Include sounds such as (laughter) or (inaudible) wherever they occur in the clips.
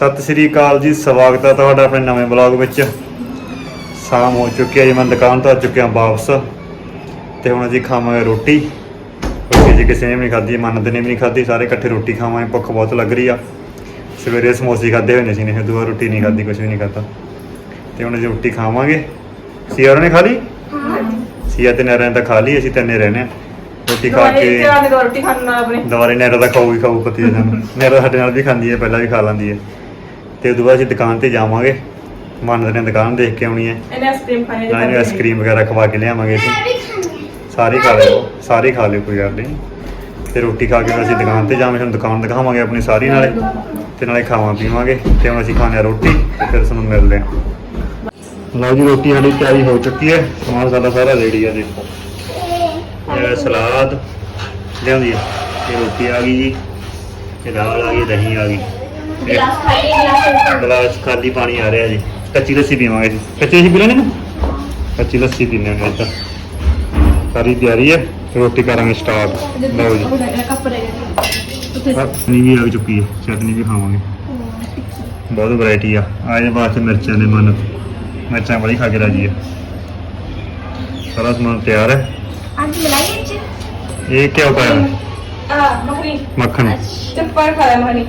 ਸਤਿ ਸ੍ਰੀ ਅਕਾਲ ਜੀ ਸਵਾਗਤ ਹੈ ਤੁਹਾਡਾ ਆਪਣੇ ਨਵੇਂ ਬਲੌਗ ਵਿੱਚ। ਸ਼ਾਮ ਹੋ ਚੁੱਕੀ ਹੈ ਜੀ ਮੈਂ ਦੁਕਾਨ ਤੋਂ ਆ ਚੁੱਕਿਆ ਵਾਪਸ। ਤੇ ਹੁਣ ਅਸੀਂ ਖਾਵਾਂਗੇ ਰੋਟੀ। ਰੋਟੀ ਜੀ ਕਿਸੇ ਨੇ ਵੀ ਨਹੀਂ ਖਾਧੀ ਮੰਨਦ ਨੇ ਵੀ ਨਹੀਂ ਖਾਧੀ ਸਾਰੇ ਇਕੱਠੇ ਰੋਟੀ ਖਾਵਾਂਗੇ ਭੁੱਖ ਬਹੁਤ ਲੱਗ ਰਹੀ ਆ। ਸਵੇਰੇ ਸਮੋਸੇ ਖਾਦੇ ਹੋਏ ਨੇ ਸੀ ਨੇ ਫਿਰ ਦੁਬਾਰਾ ਰੋਟੀ ਨਹੀਂ ਖਾਧੀ ਕੁਝ ਵੀ ਨਹੀਂ ਖਾਧਾ। ਤੇ ਹੁਣ ਅਸੀਂ ਰੋਟੀ ਖਾਵਾਂਗੇ। ਸੀਆ ਨੇ ਖਾ ਲਈ? ਸੀਆ ਤੇ ਨਰਾਂ ਤਾਂ ਖਾ ਲਈ ਅਸੀਂ ਤਿੰਨੇ ਰਹਿਣੇ ਆ। ਰੋਟੀ ਖਾ ਕੇ ਧਿਆਨ ਦੇ ਰੋਟੀ ਖਾਣ ਨਾਲ ਆਪਣੇ। ਦੁਬਾਰੇ ਨੈਰਾ ਦਾ ਖਾਊਗੀ ਖਾਊ ਪਤੀ ਸਾਨੂੰ ਨੈਰਾ ਸਾਡੇ ਨਾਲ ਵੀ ਖਾਂਦੀ ਹੈ ਪਹਿਲਾਂ ਵੀ ਖਾ ਲੈਂਦੀ ਹੈ। ਤੇ ਉਦੋਂ ਬਾਅਦ ਅਸੀਂ ਦੁਕਾਨ ਤੇ ਜਾਵਾਂਗੇ। ਮੰਨਦੇ ਨੇ ਦੁਕਾਨ ਦੇਖ ਕੇ ਆਉਣੀ ਹੈ। ਇਹਨੇ ਆਈਸਕ੍ਰੀਮ ਖਾਣੀ ਨਾਲ ਇਹਨੂੰ ਆਈਸਕ੍ਰੀਮ ਵਗੈਰਾ ਖਵਾ ਕੇ ਲਿਆਵਾਂਗੇ ਅਸੀਂ। ਸਾਰੇ ਖਾ ਲਿਓ ਸਾਰੇ ਖਾ ਲਿਓ ਕੋਈ ਗੱਲ ਨਹੀਂ। ਤੇ ਰੋਟੀ ਖਾ ਕੇ ਫਿਰ ਅਸੀਂ ਦੁਕਾਨ ਤੇ ਜਾਵਾਂਗੇ ਤੁਹਾਨੂੰ ਦੁਕਾਨ ਦਿਖਾਵਾਂਗੇ ਆਪਣੀ ਸਾਰੀ ਨਾਲੇ। ਤੇ ਨਾਲੇ ਖਾਵਾਂ ਪੀਵਾਂਗੇ ਤੇ ਹੁਣ ਅਸੀਂ ਖਾਣੇ ਆ ਰੋਟੀ ਤੇ ਫਿਰ ਤੁਹਾਨੂੰ ਮਿਲਦੇ ਹਾਂ। ਲਓ ਜੀ ਰੋਟੀ ਸਾਡੀ ਤਿਆਰੀ ਹੋ ਚੁੱਕੀ ਹੈ। ਸਮਾਨ ਸਾਡਾ ਸਾਰਾ ਰੈਡੀ ਹੈ ਦੇਖੋ ਇਹ ਸਲਾਦ। ਲਿਆਂਦੀ ਹੈ। ਇਹ ਰੋਟੀ ਆ ਗਈ ਜੀ। ਇਹ ਦਾਲ ਆ ਗਈ ਦਹੀਂ ਆ ਗਈ। ਇਹ ਗਲਾਸ ਖਾਲੀ ਪਾਣੀ ਆ ਰਿਹਾ ਜੀ। ਕੱਚੀ ਲੱਸੀ ਪੀਵਾਂਗੇ ਜੀ। ਕੱਚੀ ਲੱਸੀ ਪੀ ਲੈਣੀ ਨਾ? ਕੱਚੀ ਲੱਸੀ ਪੀਣੇ ਨੇ ਤਾਂ। ਸਾਰੀ ਤਿਆਰੀ ਹੈ। ਰੋਟੀ ਕਰਾਂਗੇ ਸਟਾਰਟ ਲਓ ਜੀ। ਕੱਪ ਰਹਿ ਗਿਆ। ਚਟਨੀ ਵੀ ਆ ਚੁੱਕੀ ਹੈ। ਚਟਨੀ ਵੀ ਖਾਵਾਂਗੇ। ਬਹੁਤ ਵੈਰਾਈਟੀ ਆ। ਆਏ ਵਾਸਤੇ ਮਿਰਚਾਂ ਦੇ ਮਨ। ਮਿਰਚਾਂ ਵਾਲੀ ਖਾ ਕੇ ਰਾਜੀ ਹੈ। ਸਾਰਾ ਸਮਾਨ ਤਿਆਰ ਹੈ। ਅੱਜ ਮਲਾਈ ਚ ਇਹ ਕਿਆ ਪਾਇਆ? ਹੈ? ਆ ਮੱਖਣੀ। ਮੱਖਣ। ਚੱਪਰ ਖਾਇਆ ਮੱਖਣੀ।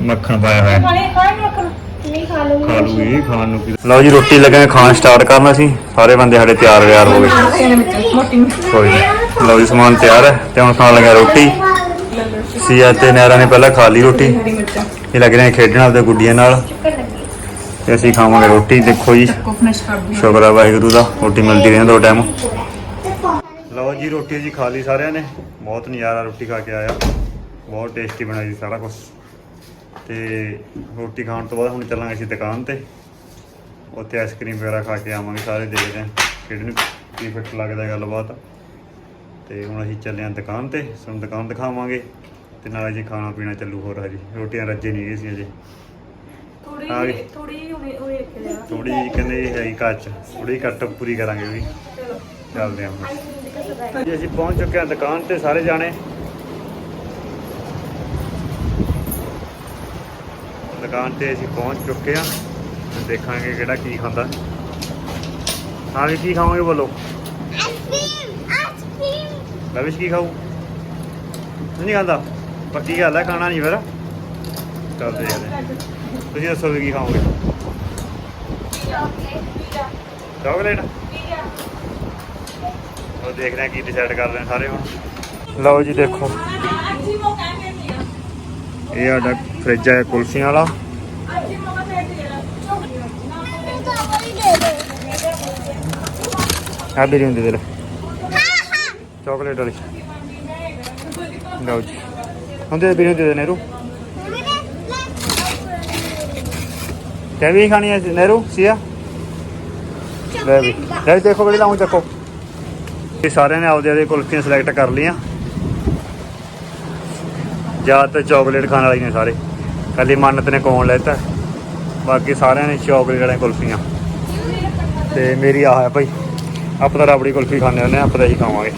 ਮੱਖਣ ਪਾਇਆ ਹੋਇਆ। ਹੈ ਖਾਣੇ ਖਾਣ ਮੱਖਣ? ਨਹੀਂ ਖਾ ਲੂੰਗੀ। ਖਾ ਲੂਗੀ ਖਾਣ ਨੂੰ ਲਓ ਜੀ ਰੋਟੀ ਲੱਗੇ ਖਾਣ ਸਟਾਰਟ ਕਰਨਾ ਸੀ। ਸਾਰੇ ਬੰਦੇ ਸਾਡੇ ਤਿਆਰ ਵਿਆਰ ਹੋ ਗਏ। ਕੋਈ ਨੀ। ਲਓ ਜੀ ਸਮਾਨ ਤਿਆਰ ਹੈ ਤੇ ਹੁਣ ਖਾਣ ਲੱਗਾ ਰੋਟੀ। ਸੀਆ ਤੇ ਨੈਰਾ ਨੇ ਪਹਿਲਾਂ ਖਾ ਲਈ ਰੋਟੀ। ਇਹ ਲੱਗ ਰਹੇ ਖੇਡਣ ਆਪਦੇ ਗੁੱਡੀਆਂ ਨਾਲ। ਤੇ ਅਸੀਂ ਖਾਵਾਂਗੇ ਰੋਟੀ। ਦੇਖੋ ਜੀ ਕੋ ਫਿਨਿਸ਼ ਕਰ ਦੂੰ ਸ਼ੁਕਰ ਹੈ ਵਾਹਿਗੁਰੂ ਦਾ ਰੋਟੀ ਮਿਲਦੀ ਰਹੇ ਦੋ ਟਾਈਮ ਲਓ ਜੀ ਰੋਟੀ ਜੀ ਖਾ ਲਈ ਸਾਰਿਆਂ ਨੇ। ਬਹੁਤ ਨਜ਼ਾਰਾ ਰੋਟੀ ਖਾ ਕੇ ਆਇਆ। ਬਹੁਤ ਟੇਸਟੀ ਬਣਾਈ ਸੀ ਸਾਰਾ ਕੁਝ ਤੇ ਰੋਟੀ ਖਾਣ ਤੋਂ ਬਾਅਦ ਹੁਣ ਚੱਲਾਂਗੇ ਅਸੀਂ ਦੁਕਾਨ ਤੇ। ਉੱਥੇ ਆਈਸਕ੍ਰੀਮ ਵਗੈਰਾ ਖਾ ਕੇ ਆਵਾਂਗੇ ਸਾਰੇ ਦੇਖਦੇ ਹਾਂ ਕਿਹੜੇ ਨੂੰ ਕੀ ਫਿੱਟ ਲੱਗਦਾ ਗੱਲਬਾਤ। ਤੇ ਹੁਣ ਅਸੀਂ ਚੱਲੇ ਹਾਂ ਦੁਕਾਨ ਤੇ ਸਾਨੂੰ ਦੁਕਾਨ ਦਿਖਾਵਾਂਗੇ ਤੇ ਨਾਲ ਜੀ ਖਾਣਾ ਪੀਣਾ ਚੱਲੂ ਹੋਰ ਹਜੀ। ਰੋਟੀਆਂ ਰੱਜੇ ਨਹੀਂ ਗਏ ਸੀ ਅਜੇ ਥੋੜੀ ਆ। ਥੋੜੀ ਉਹਨੇ ਉਹ ਰੱਖ ਲਿਆ ਥੋੜੀ ਕਹਿੰਦੇ ਇਹ ਹੈਗੀ ਕੱਚ। ਥੋੜੀ ਕੱਟ ਪੂਰੀ ਕਰਾਂਗੇ ਵੀ। ਚਲੋ। ਚੱਲਦੇ ਹਾਂ ਹੁਣ। ਜੀ ਅਸੀਂ ਪਹੁੰਚ ਚੁੱਕੇ ਹਾਂ ਦੁਕਾਨ ਤੇ ਸਾਰੇ ਜਾਣੇ। ਦੁਕਾਨ ਤੇ ਅਸੀਂ ਪਹੁੰਚ ਚੁੱਕੇ ਹੁਣ ਦੇਖਾਂਗੇ ਕਿਹੜਾ ਕੀ ਖਾਂਦਾ। ਹਾਂ ਵੀ ਕੀ ਖਾਵਾਂਗੇ ਬੋਲੋ। Ice cream ice cream. Lavish ਕੀ ਖਾਊ? ਨਹੀਂ ਖਾਂਦਾ। ਪੱਕੀ ਗੱਲ ਹੈ ਖਾਣਾ ਨਹੀਂ ਫਿਰ। ਚੱਲ ਦੇਖਦੇ ਹਾਂ। ਤੁਸੀਂ ਦੱਸੋ ਵੀ ਕੀ ਖਾਓਗੇ। ਚਾਕਲੇਟ। ਉਹ ਦੇਖਦੇ ਹਾਂ ਕੀ ਡਿਸਾਈਡ ਕਰਦੇ ਨੇ ਸਾਰੇ ਹੁਣ। ਲਓ ਜੀ ਦੇਖੋ। ਇਹ ਸਾਡਾ ਫ੍ਰਿਜ ਹੈ ਕੁਲਫੀਆਂ ਵਾਲਾ। ਅੱਜ ਦੇ ਦੇ ਆ ਵੀ ਹੁੰਦੀ ਦੇ ਚਾਕਲੇਟ ਵਾਲੀ। ਲਓ ਜੀ। ਹੁੰਦੇ ਵੀ ਦੇ ਨਹਿਰੂ। ਕਿਆ ਵੀ ਖਾਣੀ ਹੈ ਨਹਿਰੂ, ਸੀਆ? ਲੈ ਵੀ। ਲੈ ਦੇਖੋ ਬੜੀ ਲਾਉਂ ਚੱਕੋ। ਇਹ ਸਾਰਿਆਂ ਨੇ ਆਪਦੇ ਆਪਦੇ ਕੁਲਫੀਆਂ ਸਿਲੈਕਟ ਕਰ ਲਈਆਂ। ਜ਼ਿਆਦਾਤਰ ਚਾਕਲੇਟ ਖਾਣ ਵਾਲੀ ਨੇ ਸਾਰੇ। ਕੱਲੀ ਮੰਨਤ ਨੇ ਕੌਣ ਲੈਤਾ? ਬਾਕੀ ਸਾਰਿਆਂ ਨੇ ਚਾਕਲੇਟ ਵਾਲੀਆਂ ਕੁਲਫੀਆਂ। ਤੇ ਮੇਰੀ ਆਹ ਹੈ ਭਾਈ, ਆਪਾਂ ਤਾਂ ਰਬੜੀ ਕੁਲਫੀ ਖਾਂਦੇ ਹੁੰਦੇ ਹਾਂ ਆਪਾਂ ਤਾਂ ਇਹੀ ਖਾਵਾਂਗੇ।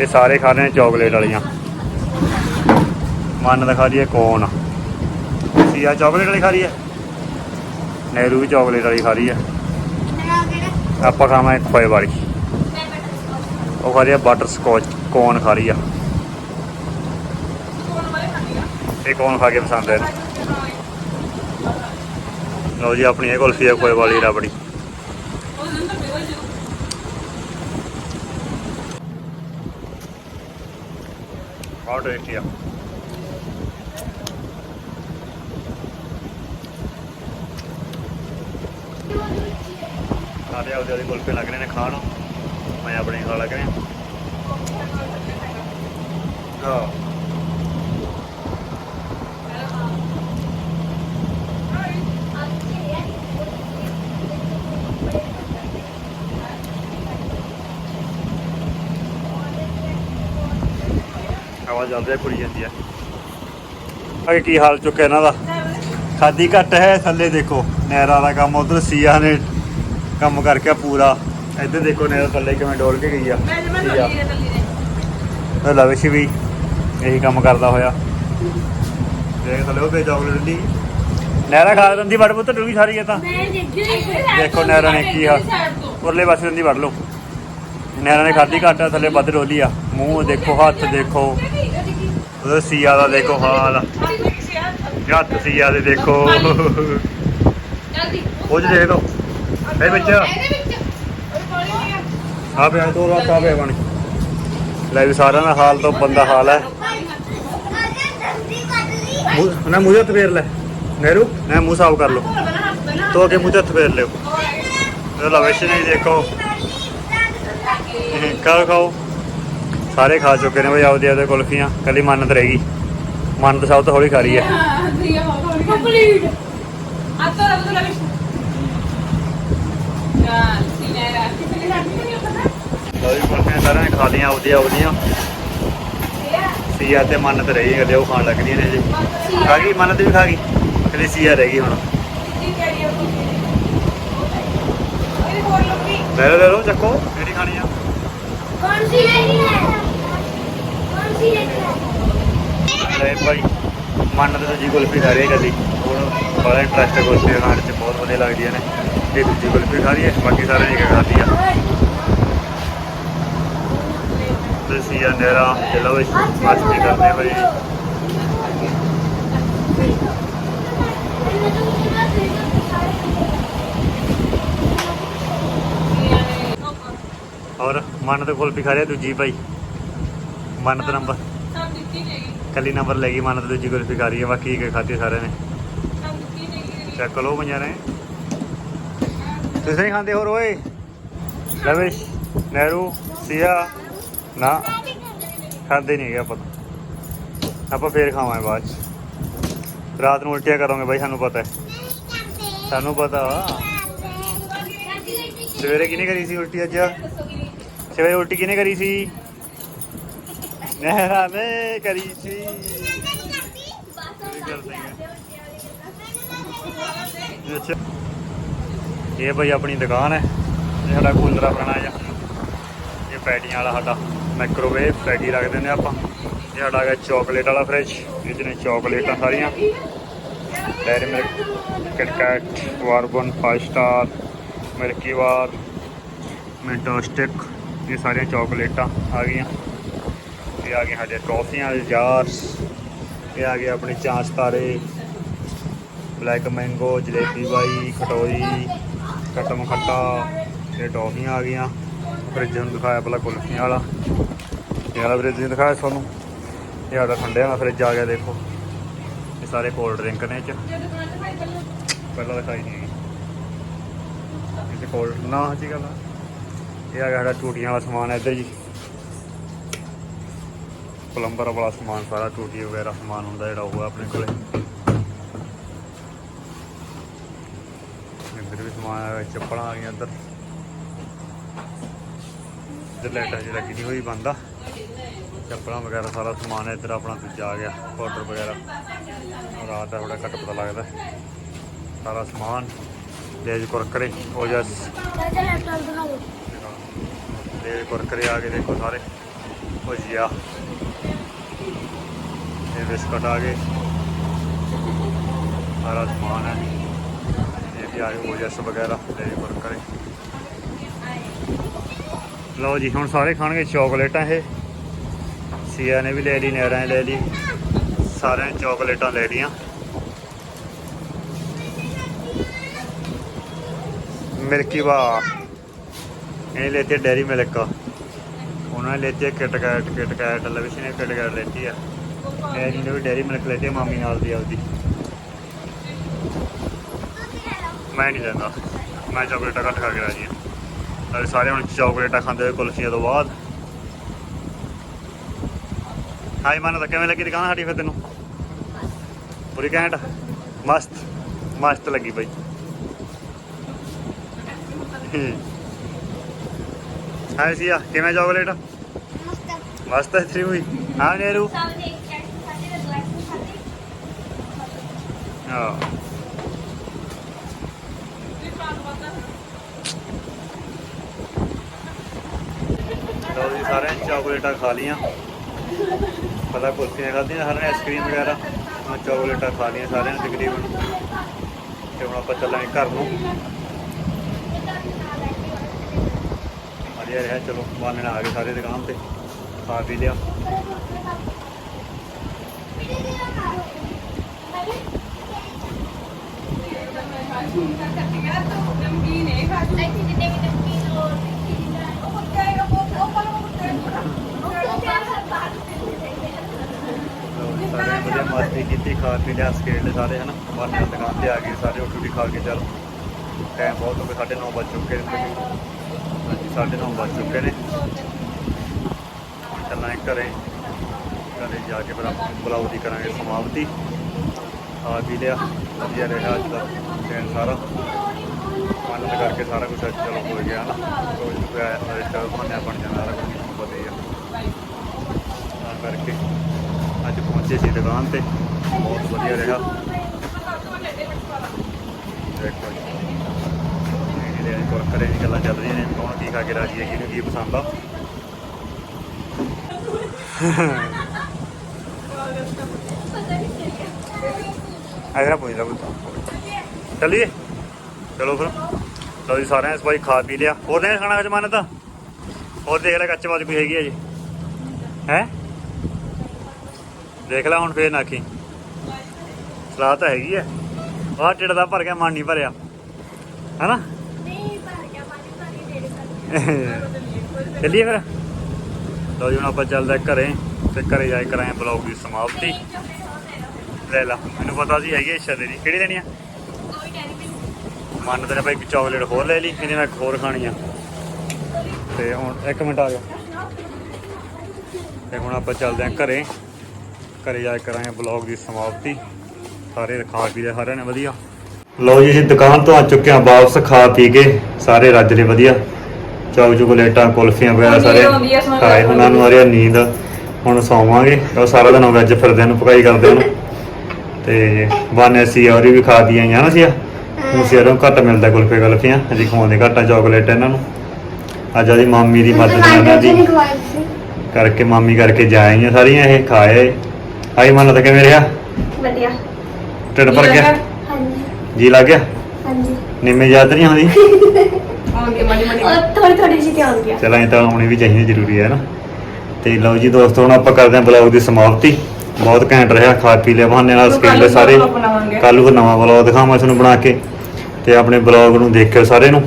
ਇਹ ਸਾਰੇ ਖਾ ਰਹੇ ਨੇ ਚਾਕਲੇਟ ਵਾਲੀਆਂ। ਮਨ ਦਾ ਖਾ ਰਹੀ ਹੈ ਕੌਣ ਸੀਆ ਚਾਕਲੇਟ ਵਾਲੀ ਖਾ ਰਹੀ ਹੈ? ਨਹਿਰੂ ਵੀ ਚਾਕਲੇਟ ਵਾਲੀ ਖਾ ਰਹੀ ਹੈ। ਆਪਾਂ ਖਾਵਾਂਗੇ ਖੋਏ ਵਾਲੀ ਉਹ ਖਾ ਰਹੀ ਹੈ ਬਟਰ ਸਕੋਚ ਕੌਣ ਖਾ ਰਹੀ ਆ? ਇਹ ਕੌਣ ਖਾ ਕੇ ਪਸੰਦ ਹੈ? ਲਓ ਜੀ, ਆਪਣੀ ਇਹ ਕੁਲਫੀ ਹੈ ਖੋਏ ਵਾਲੀ ਰਬੜੀ। ਬਹੁਤ ਟੇਸਟੀ ਸਾਰੇ ਆਪਦੇ ਆਪਦੇ ਕੁਲਫੇ ਲੱਗ ਰਹੇ ਨੇ ਖਾਣ ਮੈਂ ਆਪਣੇ ਖਾ ਲੱਗ ਰਿਹਾ। ਹਾਂ ਆਵਾਜ਼ ਆਉਂਦੀ ਹੈ ਕੁੜੀ ਜਾਂਦੀ ਹੈ। ਅਗੇ ਕੀ ਹਾਲ ਚੁੱਕਾ ਇਹਨਾਂ ਦਾ? ਖਾਦੀ ਘੱਟ ਹੈ ਥੱਲੇ ਦੇਖੋ ਨਹਿਰਾ ਦਾ ਕੰਮ ਉਧਰ ਸੀਆ ਨੇ ਕੰਮ ਕਰਕੇ ਪੂਰਾ। ਇੱਧਰ ਦੇਖੋ ਨਹਿਰਾ ਥੱਲੇ ਕਿਵੇਂ ਡੋਲ ਕੇ ਗਈ ਆ। ਤੇ ਲਵਿਸ਼ ਵੀ ਇਹੀ ਕੰਮ ਕਰਦਾ ਹੋਇਆ। ਦੇਖ ਥੱਲੇ ਉਹ ਪੇ ਚਾਕਲੇਟ ਦੀ ਨਹਿਰਾ ਖਾ ਦਿੰਦੀ ਵੜ ਪੁੱਤ ਡੂਗੀ ਸਾਰੀ ਇਹ ਤਾਂ। ਦੇਖੀ ਨਹਿਰਾ ਨੇ ਕੀ ਆ ਉਰਲੇ ਪਾਸੇ ਦਿੰਦੀ ਵੜ ਲਓ। ਨਹਿਰਾ ਨੇ ਖਾਦੀ ਘੱਟ ਆ ਥੱਲੇ ਵੱਧ ਰੋਲੀ ਆ। ਮੂੰਹ ਦੇਖੋ ਹੱਥ ਦੇਖੋ। ਉਹਦਾ ਸੀਆ ਦਾ ਦੇਖੋ ਹਾਲ। ਹੱਥ ਸੀਆ ਦੇ ਦੇਖੋ। ਉਹ ਚ ਦੇਖ ਇਹ ਵਿੱਚ। ਆ ਦੋ ਰਾਤ ਆ ਬਣ ਲੈ ਵੀ ਸਾਰਿਆਂ ਦਾ ਹਾਲ ਤੋਂ ਬੰਦਾ ਹਾਲ ਹੈ। ਨਾ ਮੂੰਹ ਹੱਥ ਫੇਰ ਲੈ। ਨਹਿਰੂ ਨਾ ਮੂੰਹ ਸਾਫ਼ ਕਰ ਲਓ। ਤੋ ਅੱਗੇ ਮੂੰਹ ਹੱਥ ਫੇਰ ਲਿਓ। ਲਵੇਸ਼ ਨਹੀਂ ਦੇਖੋ। ਖਾਓ ਖਾਓ। ਸਾਰੇ ਖਾ ਚੁੱਕੇ ਨੇ ਬਈ, ਆਪਦੇ ਆਪਦੇ ਕੁਲਫੀਆਂ ਕੱਲੀ ਮੰਨਤ ਰਹਿ ਗਈ। ਮੰਨਤ ਸਭ ਤੋਂ ਹੌਲੀ ਖਾ ਰਹੀ ਹੈ। ਸੀਆ ਤੇ ਮੰਨਤ ਰਹੀ ਗਏ ਉਹ ਖਾਣ ਲੱਗ ਰਹੀਆਂ ਨੇ ਜੀ ਖਾ ਮੰਨਤ ਵੀ ਖਾ ਗਈ? ਕੱਲੀ ਸੀਆ ਰਹਿ ਗਈ ਹੁਣ। ਲੈ ਲਓ ਲੈ ਲਓ, ਚੱਕੋ। ਕਿਹੜੀ ਖਾਣੀ ਆ? ਲੈ ਭਾਈ, ਮੰਨ ਤੇ ਦੂਜੀ ਕੁਲਫੀ ਖਾ ਰਹੀ ਹੈ ਕਦੀ। ਹੁਣ ਬੜਾ ਇੰਟਰਸਟ ਕੁਲਫੀ ਖਾਣ ਚ ਬਹੁਤ ਵਧੀਆ ਲੱਗਦੀਆਂ ਨੇ। ਇਹ ਦੂਜੀ ਕੁਲਫੀ ਖਾ ਰਹੀ ਹੈ, ਬਾਕੀ ਸਾਰੇ ਨੇ ਖਾਧੀ ਆ। ਤੁਸੀਂ ਆ ਨੇਰਾ ਚਲੋ ਵੀ ਮਸਤੀ ਕਰਦੇ ਭਾਈ। ਔਰ ਮੰਨ ਤੇ ਕੁਲਫੀ ਖਾ ਰਹੀ ਦੂਜੀ ਭਾਈ? ਮੰਨ ਤੇ ਨੰਬਰ ਸਭ ਦਿੱਤੀ ਕੱਲੀ ਨੰਬਰ ਲੈ ਗਈ ਮੰਨ ਤੇ ਦੂਜੀ ਕੁਲਫੀ ਖਾ ਰਹੀ ਹੈ ਬਾਕੀ ਇੱਕ ਖਾਧੀ ਸਾਰਿਆਂ ਨੇ। ਸਭ ਦਿੱਤੀ ਚੈੱਕ ਲਓ ਪੰਜਾਂ ਨੇ। ਤੁਸੀਂ ਨਹੀਂ ਖਾਂਦੇ ਹੋਰ ਓਏ? ਲਵਿਸ਼ ਨਹਿਰੂ ਸੀਆ ਨਾ। ਖਾਂਦੇ ਨਹੀਂ ਹੈਗੇ ਆਪਾਂ ਤਾਂ। ਆਪਾਂ ਫੇਰ ਖਾਵਾਂਗੇ ਬਾਅਦ ਚ। ਰਾਤ ਨੂੰ ਉਲਟੀਆਂ ਕਰੋਗੇ ਬਾਈ ਸਾਨੂੰ ਪਤਾ ਹੈ। ਸਾਨੂੰ ਪਤਾ ਵਾ। ਸਵੇਰੇ ਕਿਹਨੇ ਕਰੀ ਸੀ ਉਲਟੀ ਅੱਜ? ਸਵੇਰੇ ਉਲਟੀ ਕਿਹਨੇ ਕਰੀ ਸੀ? ਨਹਿਰਾ ਨੇ ਕਰੀ ਸੀ ਅੱਛਾ ਇਹ ਭਾਈ ਆਪਣੀ ਦੁਕਾਨ ਹੈ। ਇਹ ਸਾਡਾ ਕੂਲਰਾ ਆ। ਪੁਰਾਣਾ ਜਿਹਾ ਇਹ ਪੈਟੀਆਂ ਵਾਲਾ ਸਾਡਾ ਮਾਈਕ੍ਰੋਵੇਵ ਪੈਟੀ ਰੱਖ ਦਿੰਦੇ ਆਪਾਂ। ਇਹ ਸਾਡਾ ਹੈਗਾ ਚਾਕਲੇਟ ਵਾਲਾ ਫ੍ਰਿਜ ਇਹਦੇ ਨੇ ਚਾਕਲੇਟਾਂ ਸਾਰੀਆਂ। ਡੈਰੀ ਮਿਲਕ ਕਿਟਕੈਟ ਵਾਰਬਨ 5 ਸਟਾਰ ਮਿਲਕੀ ਬਾਰ ਮਿੰਟੋ ਸਟਿਕ ਇਹ ਸਾਰੀਆਂ ਚਾਕਲੇਟਾਂ ਆ ਗਈਆਂ। ਇਹ ਆ ਗਏ ਸਾਡੇ ਟੌਫੀਆਂ ਜਾਰਸ, ਇਹ ਆ ਗਏ ਆਪਣੇ ਚਾਂਸ ਤਾਰੇ। ਬਲੈਕ ਮੈਂਗੋ, ਜਲੇਬੀ ਬਾਈ ਖਟੋਰੀ ਖਟਮ ਖੱਟਾ, ਇਹ ਟੌਫੀਆਂ ਆ ਗਈਆਂ। ਫਰਿੱਜ ਨੂੰ ਦਿਖਾਇਆ ਪਹਿਲਾਂ ਕੁਲਫੀਆਂ ਵਾਲਾ। ਇਹ ਵਾਲਾ ਫਰਿੱਜ ਨਹੀਂ ਦਿਖਾਇਆ ਤੁਹਾਨੂੰ? ਇਹ ਸਾਡਾ ਠੰਡਿਆਂ ਦਾ ਫਰਿੱਜ ਆ ਗਿਆ, ਦੇਖੋ। ਇਹ ਸਾਰੇ ਕੋਲਡ ਡਰਿੰਕ ਨੇ ਇਹ ਚ। ਪਹਿਲਾਂ ਦਿਖਾਈ ਨਹੀਂ ਇਹ ਕੋਲਡ ਨਾ ਹੱਜੀ ਗੱਲ ਇਹ ਆ ਗਿਆ ਸਾਡਾ ਟੂਟੀਆਂ ਵਾਲਾ ਸਮਾਨ ਇੱਧਰ ਜੀ। ਪਲੰਬਰ ਵਾਲਾ ਸਮਾਨ ਸਾਰਾ ਟੂਟੀ ਵਗੈਰਾ ਸਮਾਨ ਹੁੰਦਾ ਜਿਹੜਾ ਉਹ ਆਪਣੇ ਕੋਲੇ। ਇੱਧਰ ਵੀ ਸਮਾਨ ਆ ਗਿਆ ਚੱਪਲਾਂ ਆ ਗਈਆਂ ਇੱਧਰ। ਇੱਧਰ ਲੈਟਾ ਲੱਗੀ ਨਹੀਂ ਹੋਈ ਬੰਦਾ। ਚੱਪਲਾਂ ਵਗੈਰਾ ਸਾਰਾ ਸਮਾਨ ਇੱਧਰ ਆਪਣਾ ਦੂਜਾ ਆ ਗਿਆ ਪਾਊਡਰ ਵਗੈਰਾ। ਰਾਤ ਦਾ ਥੋੜਾ ਘੱਟ ਪਤਾ ਲੱਗਦਾ। ਸਾਰਾ ਸਮਾਨ ਲੇਜ ਕੁਰਕਰੇ ਹੋ ਜਾ ਲੇਜ ਕੁਰਕਰੇ ਆ ਗਏ ਦੇਖੋ ਸਾਰੇ। ਹੋ ਜਿਆ ये बिस्कुट आ गए सारा समान है। ये भी आ गए ओजस वगैरह डेरी वर्क करें। लो जी हम सारे खाने चॉकलेटा है। सिया ने भी ले ली नैर ले ली। सारे चॉकलेटा ले लिया। मिल्की बा इन्हें लेती है डेयरी मिल्क। उन्होंने लेती है किटकैट किटकैट, लविश ने किटकैट लेती है। ਡੈਰੀ ਨੇ ਵੀ ਡੈਰੀ ਮਿਲਕ ਲੈਤੇ ਮਾਮੀ ਨਾਲ ਦੀ ਆਪਦੀ। ਮੈਂ ਨਹੀਂ ਲੈਂਦਾ। ਮੈਂ ਚਾਕਲੇਟਾਂ ਘੱਟ ਖਾ ਕੇ ਰਾਜੀ ਹਾਂ ਨਾਲੇ ਸਾਰੇ ਹੁਣ ਚਾਕਲੇਟਾਂ ਖਾਂਦੇ ਹੋਏ ਕੁਲਫੀਆਂ ਤੋਂ ਬਾਅਦ। ਹਾਈ ਮਾਨਾ ਤਾਂ ਕਿਵੇਂ ਲੱਗੀ ਦੁਕਾਨ ਸਾਡੀ ਫਿਰ ਤੈਨੂੰ? ਪੂਰੀ ਘੈਂਟ? ਮਸਤ ਮਸਤ ਲੱਗੀ ਬਾਈ। ਹਾਈ ਸੀਆ ਕਿਵੇਂ ਚਾਕਲੇਟ ਮਸਤ। ਮਸਤ ਹੈ ਥਰੀ ਹੋਈ ਹਾਂ ਨੇਰੂ? ਲਓ ਜੀ ਸਾਰਿਆਂ ਨੇ ਚਾਕਲੇਟਾਂ ਖਾ ਲੀਆਂ ਪਤਾ ਕੁਲਫੀਆਂ ਖਾਧੀਆਂ ਸਾਰਿਆਂ ਨੇ ਆਈਸਕ੍ਰੀਮ ਵਗੈਰਾ ਆ ਚਾਕਲੇਟਾਂ ਖਾ ਲਈਆਂ ਸਾਰਿਆਂ ਨੇ ਤਕਰੀਬਨ ਤੇ ਹੁਣ ਆਪਾਂ ਚੱਲਾਂਗੇ ਘਰ ਨੂੰ ਵਧੀਆ ਰਿਹਾ ਚਲੋ ਬਾਨਣ ਆ ਗਏ ਸਾਰੇ ਦੁਕਾਨ ਤੇ ਖਾ ਪੀ ਲਿਆ ਨਮਕੀਨ ਹੈ ਖਾਜੂ ਇੱਥੇ ਜਿੰਨੇ ਵੀ ਨਮਕੀਨ ਹੋਰ ਉਹ ਕੁੱਤੇ ਉਹ ਉਹ ਪਰ ਉਹ ਕੁੱਤੇ ਉਹ ਪਿਆਰ ਬਾਹਰ ਲਓ, ਸਾਰੇ ਵਧੀਆ ਮਸਤੀ ਕੀਤੀ, ਖਾ ਪੀ ਲਿਆ ਸਕੇਟ ਸਾਰੇ, ਹਨਾ? ਬਾਨਣ ਦੁਕਾਨ ਤੇ ਆ ਗਏ ਸਾਰੇ, ਰੋਟੀ ਰੋਟੀ ਖਾ ਕੇ ਚੱਲ। ਟਾਈਮ ਬਹੁਤ ਹੋ ਗਿਆ 9:30 ਵੱਜ ਚੁੱਕੇ ਨੇ। ਹਾਂਜੀ 9:30 ਵੱਜ ਚੁੱਕੇ ਨੇ। ਹੁਣ ਚੱਲਾਂਗੇ ਘਰੇ। ਘਰੇ ਜਾ ਕੇ ਫਿਰ ਆਪਾਂ ਦੀ ਕਰਾਂਗੇ ਸਮਾਪਤੀ। ਖਾ ਪੀ ਲਿਆ। ਵਧੀਆ ਰਿਹਾ ਅੱਜ ਦਾ ਦਿਨ ਸਾਰਾ। ਆਨੰਦ ਕਰਕੇ ਸਾਰਾ ਕੁਝ ਚਲੋ ਹੋ ਗਿਆ। ਨਾ ਕੋਈ ਨਾ ਰਿਸ਼ਤਾ ਬਣਿਆ ਬਣ ਜਾਣਾ ਸਾਰਾ ਕੁਝ ਤੁਹਾਨੂੰ ਪਤਾ ਹੀ ਆ। ਤਾਂ ਕਰਕੇ ਅੱਜ ਪਹੁੰਚੇ ਸੀ ਦੁਕਾਨ ਤੇ। ਬਹੁਤ ਵਧੀਆ ਰਿਹਾ। ਦੇਖੋ ਜੀ। ਅੱਜ ਕੋਲ ਕਰੇ ਦੀ ਗੱਲਾਂ ਚੱਲ ਰਹੀਆਂ ਨੇ। ਕੌਣ ਕੀ ਖਾ ਕੇ ਰਾਜੀ ਹੈ ਕਿਹਨੂੰ ਕੀ ਪਸੰਦ ਆ? (laughs) (laughs) ਆਇਆ ਪੁੱਛ ਲਾ ਪੁੱਤ। ਚੱਲੀਏ। ਚਲੋ ਫਿਰ। ਲਓ ਜੀ ਸਾਰਿਆਂ ਨੇ ਸਵਾਈ ਖਾ ਪੀ ਲਿਆ। ਹੋਰ ਨਹੀਂ ਖਾਣਾ ਜਮਾਨਤ ਤਾਂ ਹੋਰ ਦੇਖ ਲੈ ਕੱਚੇ ਕੋਈ ਹੈਗੀ ਹੈ ਜੀ। ਹੈ? ਦੇਖ ਲੈ ਹੁਣ ਫੇਰ ਨਾਖੀ ਸਲਾਹ ਤਾਂ ਹੈਗੀ ਹੈ ਆਹ ਢਿੱਡ ਦਾ ਭਰ ਗਿਆ ਮਨ ਨਹੀਂ ਭਰਿਆ। ਹੈਨਾ? ਨਹੀਂ ਭਰ ਗਿਆ ਪਾਣੀ ਭਰ ਚੱਲੀਏ ਫਿਰ। ਲਓ ਜੀ ਹੁਣ ਆਪਾਂ ਚੱਲਦੇ ਘਰੇ ਤੇ ਘਰੇ ਜਾ ਕੇ ਕਰਾਂਗੇ ਬਲੌਗ ਦੀ ਸਮਾਪਤੀ। ਲੈ ਲਾ ਮੈਨੂੰ ਪਤਾ ਸੀ ਹੈਗੀ ਇੱਛਾ ਤੇਰੀ। ਕਿਹੜੀ ਲੈਣੀ ਆ? ਮਨ ਤੇ ਭਾਈ ਇੱਕ ਚਾਕਲੇਟ ਹੋਰ ਲੈ ਲਈ ਇਹਨੇ ਮੈਂ ਇੱਕ ਹੋਰ ਖਾਣੀ ਆ। ਤੇ ਹੁਣ ਇੱਕ ਮਿੰਟ ਆ ਜਾ। ਤੇ ਹੁਣ ਆਪਾਂ ਚੱਲਦੇ ਹਾਂ ਘਰੇ। ਘਰੇ ਜਾ ਕੇ ਕਰਾਂਗੇ ਬਲੌਗ ਦੀ ਸਮਾਪਤੀ। ਸਾਰੇ ਖਾ ਪੀ ਲਿਆ ਸਾਰਿਆਂ ਨੇ ਵਧੀਆ। ਲਓ ਜੀ ਅਸੀਂ ਦੁਕਾਨ ਤੋਂ ਆ ਚੁੱਕੇ ਹਾਂ ਵਾਪਸ ਖਾ ਪੀ ਕੇ ਸਾਰੇ ਰੱਜ ਰਹੇ ਵਧੀਆ। ਚੌਕ ਚੁਕਲੇਟਾਂ ਕੁਲਫੀਆਂ ਵਗੈਰਾ ਸਾਰੇ ਆ, ਖਾਏ ਉਹਨਾਂ ਨੂੰ ਆ ਰਹੀ ਆ ਨੀਂਦ। ਹੁਣ ਸੌਵਾਂਗੇ ਉਹ ਸਾਰਾ ਦਿਨ ਵਿੱਚ ਫਿਰਦੇ ਨੂੰ ਪਕਾਈ ਕਰਦੇ ਨੂੰ ਤੇ ਬਾਨੇ ਸੀ ਔਰ ਵੀ ਖਾ ਦੀਆਂ ਜਾਣਾ ਸੀ ਹੁਣ ਸਿਰੋਂ ਘੱਟ ਮਿਲਦਾ ਕੁਲਫੇ ਕੁਲਫੀਆਂ ਅਸੀਂ ਖਵਾਉਂਦੇ ਘੱਟ ਆ ਚਾਕਲੇਟ ਇਹਨਾਂ ਨੂੰ। ਅੱਜ ਆਦੀ ਮਾਮੀ ਦੀ ਮਦਦ ਨਾਲ ਇਹਨਾਂ ਦੀ ਕਰਕੇ ਮਾਮੀ ਕਰਕੇ ਜਾਏਗੀਆਂ ਸਾਰੀਆਂ ਇਹ ਖਾਏ ਆਈ ਮਨ ਤਾਂ ਕਿਵੇਂ ਰਿਹਾ? ਵਧੀਆ। ਢਿੱਡ ਭਰ ਗਿਆ? ਹਾਂਜੀ। ਜੀ ਲੱਗ ਗਿਆ? ਹਾਂਜੀ। ਨਿੰਮੇ ਯਾਦ ਨਹੀਂ ਆਉਂਦੀ? ਆਉਂਦੀ ਮੜੀ ਮੜੀ। ਥੋੜੀ ਥੋੜੀ ਜਿਹੀ ਤੇ ਆਉਂਦੀ ਆ ਚਲਾਂ ਇਹ ਤਾਂ ਆਉਣੀ ਵੀ ਚਾਹੀਦੀ ਜ਼ਰੂਰੀ ਹੈ ਨਾ। ਤੇ ਲਓ ਜੀ ਦੋਸਤੋ ਹੁਣ ਆਪਾਂ ਕਰਦੇ ਹਾਂ ਬਲੌਗ ਦੀ ਸਮਾਪਤੀ। ਬਹੁਤ ਘੈਂਟ ਰਿਹਾ ਖਾ ਪੀ ਲਿਆ ਬਹਾਨੇ ਨਾਲ ਨੂੰ ਸਾਰੇ। ਕੱਲ ਨੂੰ ਨਵਾਂ ਬਲੌਗ ਦਿਖਾਵਾਂ ਤੁਹਾਨੂੰ ਬਣਾ ਕੇ ਤੇ ਆਪਣੇ ਬਲੌਗ ਨੂੰ ਦੇਖਿਓ ਸਾਰੇ ਨੂੰ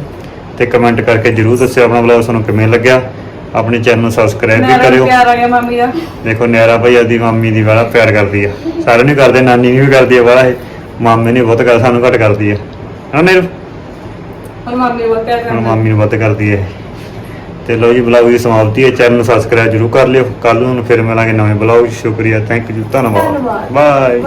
ਤੇ ਕਮੈਂਟ ਕਰਕੇ ਜਰੂਰ ਦੱਸਿਓ ਆਪਣਾ ਬਲੌਗ ਤੁਹਾਨੂੰ ਕਿਵੇਂ ਲੱਗਿਆ। ਆਪਣੇ ਚੈਨਲ ਨੂੰ ਸਬਸਕ੍ਰਾਈਬ ਵੀ ਕਰਿਓ। ਪਿਆਰ ਆ ਗਿਆ ਮਾਮੀ ਦਾ। ਦੇਖੋ ਨਿਆਰਾ ਭਾਈ ਆਦੀ ਮਾਮੀ ਦੀ ਵਾਲਾ ਪਿਆਰ ਕਰਦੀ ਆ। ਸਾਰਿਆਂ ਨੂੰ ਕਰਦੇ ਨਾਨੀ ਨੂੰ ਵੀ ਕਰਦੀ ਆ ਵਾਲਾ ਇਹ। ਮਾਮੇ ਨੇ ਬਹੁਤ ਕਰ ਸਾਨੂੰ ਘੱਟ ਕਰਦੀ ਆ। ਹਾਂ ਨੀਰੂ ਹੁਣ ਮਾਮੀ ਨੂੰ ਬਹੁਤ ਪਿਆਰ ਕਰਦਾ ਮਾਮੀ ਨੂੰ ਵੱਧ ਕਰਦੀ ਹੈ ਤੇ ਲਓ ਜੀ ਬਲੌਗ ਦੀ ਸਮਾਪਤੀ ਹੈ। ਚੈਨਲ ਨੂੰ ਸਬਸਕ੍ਰਾਈਬ ਜਰੂਰ ਕਰ ਲਿਓ। ਕੱਲ ਨੂੰ ਫਿਰ ਮਿਲਾਂਗੇ ਨਵੇਂ ਬਲੌਗ ਸ਼ੁਕਰੀਆ ਥੈਂਕ ਯੂ ਧੰਨਵਾਦ। ਬਾਏ